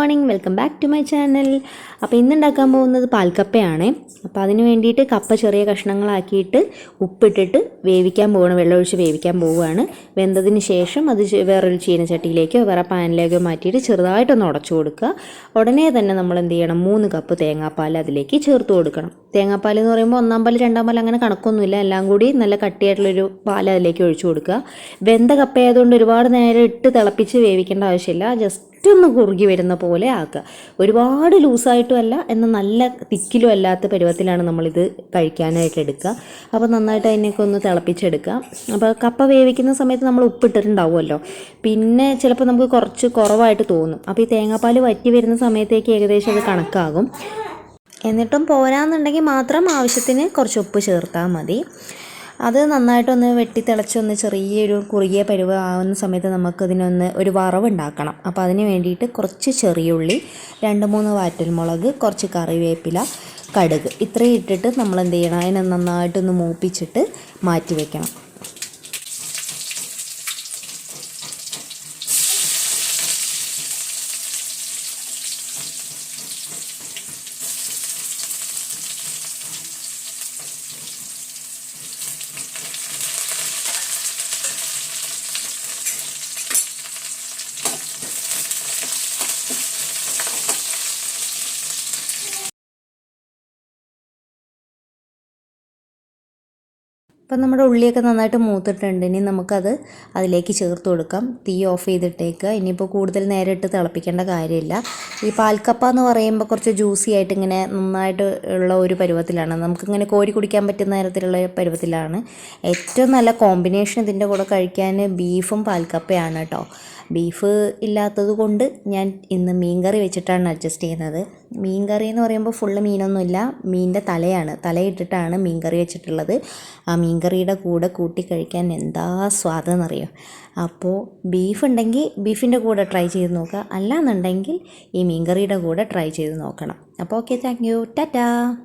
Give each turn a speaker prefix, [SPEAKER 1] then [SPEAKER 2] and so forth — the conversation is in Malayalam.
[SPEAKER 1] Morning welcome back to my channel അപ്പോൾ ഇന്ന് ഉണ്ടാക്കാൻ പോകുന്നത് പാൽക്കപ്പയാണ്. അപ്പോൾ അതിന് വേണ്ടിയിട്ട് കപ്പ ചെറിയ കഷ്ണങ്ങളാക്കിയിട്ട് ഉപ്പിട്ടിട്ട് വേവിക്കാൻ പോവുകയാണ് വെള്ളമൊഴിച്ച് വേവിക്കാൻ പോവുകയാണ് വെന്തതിന് ശേഷം അത് വേറൊരു ചീനച്ചട്ടിയിലേക്കോ വേറെ പാനിലേക്കോ മാറ്റിയിട്ട് ചെറുതായിട്ടൊന്ന് ഉടച്ചു കൊടുക്കുക. ഉടനെ തന്നെ നമ്മൾ എന്ത് ചെയ്യണം? മൂന്ന് കപ്പ് തേങ്ങാപ്പാൽ അതിലേക്ക് ചേർത്ത് കൊടുക്കണം. തേങ്ങാപ്പാൽ എന്ന് പറയുമ്പോൾ ഒന്നാം പാൽ രണ്ടാം പാൽ അങ്ങനെ കണക്കൊന്നുമില്ല. എല്ലാം കൂടി നല്ല കട്ടിയായിട്ടുള്ളൊരു പാൽ അതിലേക്ക് ഒഴിച്ചു കൊടുക്കുക. വെന്ത കപ്പയായതുകൊണ്ട് ഒരുപാട് നേരം ഇട്ട് തിളപ്പിച്ച് വേവിക്കേണ്ട ആവശ്യമില്ല. ജസ്റ്റ് ഒന്ന് കുറുകി വരുന്ന പോലെ ആക്കുക. ഒരുപാട് ലൂസായിട്ടും അല്ല എന്നാൽ നല്ല തിക്കിലും അല്ലാത്ത പരുവത്തിലാണ് നമ്മളിത് കഴിക്കാനായിട്ട് എടുക്കുക. അപ്പോൾ നന്നായിട്ട് അതിനൊക്കെ ഒന്ന് തിളപ്പിച്ചെടുക്കുക. അപ്പോൾ കപ്പ വേവിക്കുന്ന സമയത്ത് നമ്മൾ ഉപ്പിട്ടിട്ടുണ്ടാവുമല്ലോ. പിന്നെ ചിലപ്പോൾ നമുക്ക് കുറച്ച് കുറവായിട്ട് തോന്നും. അപ്പോൾ ഈ തേങ്ങാപ്പാൽ വറ്റി വരുന്ന സമയത്തേക്ക് ഏകദേശം അത് കണക്കാകും. എന്നിട്ടും പോരാന്നുണ്ടെങ്കിൽ മാത്രം ആവശ്യത്തിന് കുറച്ച് ഉപ്പ് ചേർത്താൽ മതി. അത് നന്നായിട്ടൊന്ന് വെട്ടി തിളച്ചൊന്ന് ചെറിയൊരു കുറുകിയ പരുവ് ആവുന്ന സമയത്ത് നമുക്കതിനൊന്ന് ഒരു വറവുണ്ടാക്കണം. അപ്പോൾ അതിന് വേണ്ടിയിട്ട് കുറച്ച് ചെറിയുള്ളി രണ്ട് മൂന്ന് വാറ്റൽമുളക് കുറച്ച് കറിവേപ്പില കടുക്. ഇത്രയും ഇട്ടിട്ട് നമ്മൾ എന്ത് ചെയ്യണം അതിനെ നന്നായിട്ടൊന്ന് മൂപ്പിച്ചിട്ട് മാറ്റി വെക്കണം അപ്പം നമ്മുടെ ഉള്ളിയൊക്കെ നന്നായിട്ട് മൂത്തിട്ടുണ്ട്. ഇനി നമുക്കത് അതിലേക്ക് ചേർത്ത് കൊടുക്കാം. തീ ഓഫ് ചെയ്തിട്ടേക്കുക ഇനിയിപ്പോൾ കൂടുതൽ നേരം ഇട്ട് തിളപ്പിക്കേണ്ട കാര്യമില്ല. ഈ പാൽക്കപ്പ എന്ന് പറയുമ്പോൾ കുറച്ച് ജ്യൂസി ആയിട്ട് ഇങ്ങനെ നന്നായിട്ട് ഉള്ള ഒരു പരുവത്തിലാണ്. നമുക്കിങ്ങനെ കോരി കുടിക്കാൻ പറ്റുന്ന തരത്തിലുള്ള പരുവത്തിലാണ്. ഏറ്റവും നല്ല കോമ്പിനേഷൻ ഇതിന്റെ കൂടെ കഴിക്കാൻ ബീഫും പാൽക്കപ്പയാണ് കേട്ടോ. ബീഫ് ഇല്ലാത്തത് കൊണ്ട് ഞാൻ ഇന്ന് മീൻ കറി വെച്ചിട്ടാണ് അഡ്ജസ്റ്റ് ചെയ്യുന്നത്. മീൻ കറി എന്ന് പറയുമ്പോൾ ഫുള്ള് മീനൊന്നുമില്ല. മീനിന്റെ തലയാണ്. തലയിട്ടിട്ടാണ് മീൻകറി വെച്ചിട്ടുള്ളത്. ആ മീൻ കറിയുടെ കൂടെ കൂട്ടി കഴിക്കാൻ എന്താ സ്വാദെന്നറിയോ അപ്പോൾ ബീഫ് ഉണ്ടെങ്കിൽ ബീഫിന്റെ കൂടെ ട്രൈ ചെയ്ത് നോക്കുക. അല്ലാന്നുണ്ടെങ്കിൽ ഈ മീൻ കറിയുടെ കൂടെ ട്രൈ ചെയ്ത് നോക്കണം. അപ്പോൾ ഓക്കെ താങ്ക് യു ടാറ്റാ